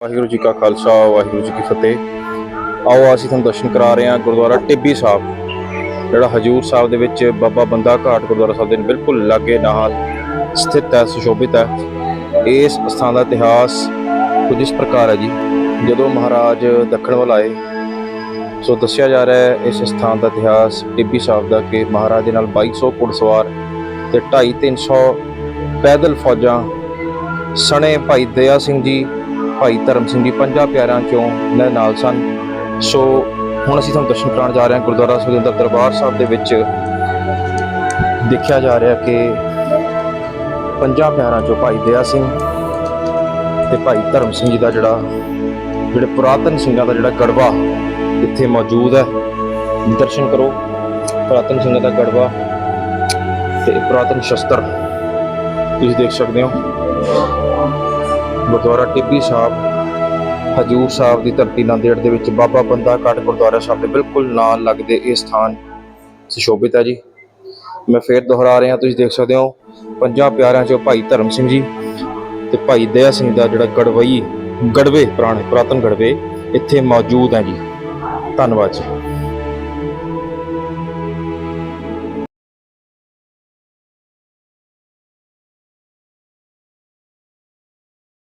ਵਾਹਿਗੁਰੂ ਜੀ ਕਾ ਖਾਲਸਾ, ਵਾਹਿਗੁਰੂ ਜੀ ਕੀ ਫਤਿਹ। ਆਓ ਅਸੀਂ ਤੁਹਾਨੂੰ ਦਰਸ਼ਨ ਕਰਾ ਰਹੇ ਹਾਂ ਗੁਰਦੁਆਰਾ ਟਿੱਬੀ ਸਾਹਿਬ। ਜਿਹੜਾ ਹਜੂਰ ਸਾਹਿਬ ਦੇ ਵਿੱਚ ਬਾਬਾ ਬੰਦਾ ਘਾਟ ਗੁਰਦੁਆਰਾ ਸਾਹਿਬ ਦੇ ਬਿਲਕੁਲ ਲਾਗੇ ਨਾਲ ਸਥਿਤ ਹੈ, ਸੁਸ਼ੋਭਿਤ ਹੈ। ਇਸ ਸਥਾਨ ਦਾ ਇਤਿਹਾਸ ਕੁਝ ਇਸ ਪ੍ਰਕਾਰ ਹੈ ਜੀ। ਜਦੋਂ ਮਹਾਰਾਜ ਦੱਖਣ ਵੱਲ ਆਏ, ਸੋ ਦੱਸਿਆ ਜਾ ਰਿਹਾ ਹੈ ਇਸ ਸਥਾਨ ਦਾ ਇਤਿਹਾਸ ਟਿੱਬੀ ਸਾਹਿਬ ਦਾ ਕਿ ਮਹਾਰਾਜ ਦੇ ਨਾਲ 2200 ਘੁੜਸਵਾਰ ਤੇ 2.5 300 ਪੈਦਲ ਫੌਜਾਂ ਸਣੇ ਭਾਈ ਦਇਆ ਸਿੰਘ ਜੀ ਭਾਈ ਧਰਮ ਸਿੰਘ ਜੀ, ਪੰਜਾਂ ਪਿਆਰਿਆਂ ਚੋਂ ਇਹਨਾਂ ਨਾਲ ਸਨ। ਸੋ ਹੁਣ ਅਸੀਂ ਤੁਹਾਨੂੰ ਦਰਸ਼ਨ ਕਰਾਉਣ ਜਾ ਰਹੇ ਹਾਂ ਗੁਰਦੁਆਰਾ ਸਾਹਿਬ ਦਰਬਾਰ ਸਾਹਿਬ ਦੇ ਵਿੱਚ। ਦੇਖਿਆ ਜਾ ਰਿਹਾ ਕਿ ਪੰਜਾਂ ਪਿਆਰਾਂ ਚੋਂ ਭਾਈ ਦਇਆ ਸਿੰਘ ਤੇ ਭਾਈ ਧਰਮ ਸਿੰਘ ਜੀ ਦਾ ਜਿਹੜਾ, ਜਿਹੜੇ ਪੁਰਾਤਨ ਸਿੰਘਾਂ ਦਾ ਜਿਹੜਾ ਗੜਵਾ ਇੱਥੇ ਮੌਜੂਦ ਹੈ। ਦਰਸ਼ਨ ਕਰੋ, ਪੁਰਾਤਨ ਸਿੰਘਾਂ ਦਾ ਗੜਵਾ ਤੇ ਪੁਰਾਤਨ ਸ਼ਸਤਰ। ਤੁਸੀਂ ਦੇਖ ਸਕਦੇ ਹੋ। ਗੁਰਦੁਆਰਾ ਟਿੱਬੀ ਸਾਹਿਬ, ਹਜੂਰ ਸਾਹਿਬ ਦੀ ਧਰਤੀ ਨਾਂਦੇੜ ਦੇ ਵਿੱਚ ਬਾਬਾ ਬੰਦਾ ਘਾਟ ਗੁਰਦੁਆਰਾ ਸਾਹਿਬ ਦੇ ਬਿਲਕੁਲ ਨਾਲ ਲੱਗਦੇ ਇਹ ਸਥਾਨ ਸੁਸ਼ੋਭਿਤ ਹੈ ਜੀ। ਮੈਂ ਫੇਰ ਦੁਹਰਾ ਰਿਹਾ, ਤੁਸੀਂ ਦੇਖ ਸਕਦੇ ਹੋ, ਪੰਜਾਂ ਪਿਆਰਿਆਂ ਚੋਂ ਭਾਈ ਧਰਮ ਸਿੰਘ ਜੀ ਤੇ ਭਾਈ ਦਇਆ ਸਿੰਘ ਦਾ ਜਿਹੜਾ ਗੜਵਈ, ਗੜਵੇ ਪੁਰਾਣੇ, ਪੁਰਾਤਨ ਗੜਵੇ ਇੱਥੇ ਮੌਜੂਦ ਹੈ ਜੀ। ਧੰਨਵਾਦ ਜੀ।